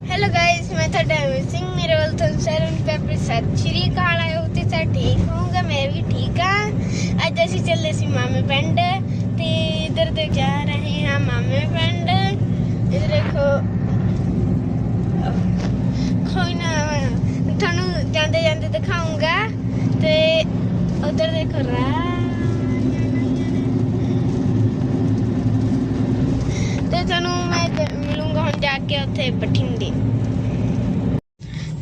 Hello guys ਮੈਂ ਤੁਹਾਡਾ ਅਮਿਤ ਸਿੰਘ ਮੇਰੇ ਵੱਲ ਤੁਹਾਨੂੰ ਸਾਰਿਆਂ ਨੂੰ ਪਿਆਰ ਭਰੀ ਸਤਿ ਸ਼੍ਰੀ ਅਕਾਲ ਆਇਓ ਤੇ ਸਾਰੇ ਠੀਕ ਹੋਊਗਾ ਮੈਂ ਵੀ ਠੀਕ ਆ ਅੱਜ ਅਸੀਂ ਚੱਲੇ ਸੀ ਮਾਮੇ ਪਿੰਡ ਤੇ ਇਧਰ ਦੇ ਜਾ ਰਹੇ ਹਾਂ ਮਾਮੇ ਪਿੰਡ ਇਧਰ ਦੇਖੋ ਕੋਈ ਨਾ ਤੁਹਾਨੂੰ ਜਾਂਦੇ ਜਾਂਦੇ ਦਿਖਾਉਂਗਾ ਤੇ ਉਧਰ ਦੇਖੋ ਰਾਹ ਤੁਹਾਨੂੰ ਮੈਂ ਮਿਲੂੰਗਾ ਹੁਣ ਜਾ ਕੇ ਉੱਥੇ ਬਠਿੰਡੇ।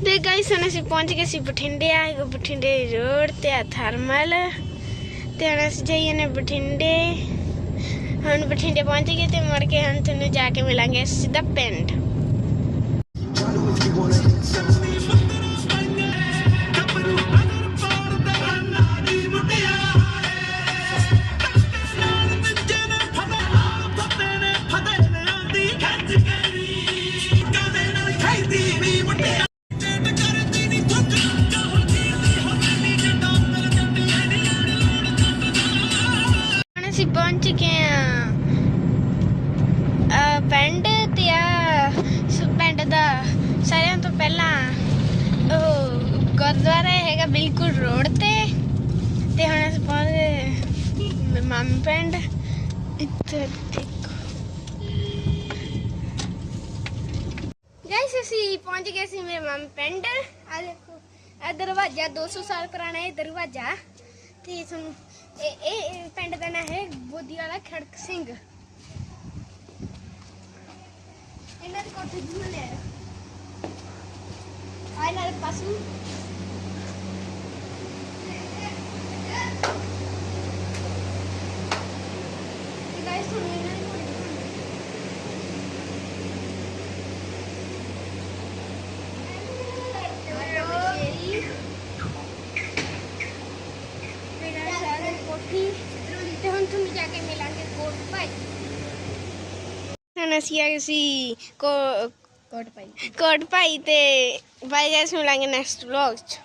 ਦੇ ਗਾਇਸ ਹੁਣ ਅਸੀਂ ਪਹੁੰਚ ਗਏ ਸੀ ਬਠਿੰਡੇ ਆ। ਬਠਿੰਡੇ ਰੋਡ ਤੇ ਆ ਥਰਮਲ। ਤੇ ਹੁਣ ਅਸੀਂ ਜਾਈਏ ਨੇ ਬਠਿੰਡੇ। ਹੁਣ ਬਠਿੰਡੇ ਪਹੁੰਚ ਗਏ ਤੇ ਮੁੜ ਕੇ ਹੁਣ ਤੁਹਾਨੂੰ ਜਾ ਕੇ ਮਿਲਾਂਗੇ ਸਿੱਧਾ ਪਿੰਡ। ਅਸੀਂ ਆ ਆ ਤੇ ਆ, ਸ- ਦਾ ਸਾਰਿਆਂ ਤੋਂ ਪਹਿਲਾਂ ਉਹ ਗੁਰਦੁਆਰਾ ਹੈਗਾ ਬਿਲਕੁਲ ਰੋਡ ਤੇ। ਤੇ ਹੁਣ ਅਸੀਂ ਪਹੁੰਚ ਗਏ ਮਾਮੇ ਪਿੰਡ। ਇੱਥੇ ਦੇਖੋ। ਗਾਇਸ ਅਸੀਂ ਪਹੁੰਚ ਗਏ ਸੀ ਮੇਰੇ ਮਾਮੇ ਪਿੰਡ। ਆ ਦੇਖੋ, ਇਹ ਦਰਵਾਜ਼ਾ 200 ਸਾਲ ਪੁਰਾਣਾ ਇਹ ਦਰਵਾਜ਼ਾ। ਤੇ ਤੁਹਾਨੂੰ ਇਹ ਇਹ ਇਹ ਪਿੰਡ ਦਾ ਨਾਂ ਹੈ ਬੋਦੀ ਵਾਲਾ ਖੜਕ ਸਿੰਘ ਇਹਨਾਂ ਦੇ ਕੋਠੇ ਜਿਹਾ ਲਿਆ ਆਏ ਨਾਲ ਪਾਸੂ ਤੇ ਗਾਇਸ ਤੁਹਾਨੂੰ ਹੁਣ ਤੁਹਾਨੂੰ ਜਾ ਕੇ ਮਿਲਾਂਗੇ ਕੋਟ ਭਾਈ ਹੁਣ ਅਸੀਂ ਆ ਗਏ ਸੀ ਕੋ ਕੋਟ ਭਾਈ ਕੋਟ ਭਾਈ ਤੇ ਬਾਈ ਗਾਇਸ ਮਿਲਾਂਗੇ ਨੈਕਸਟ ਵਲੌਗ ਚ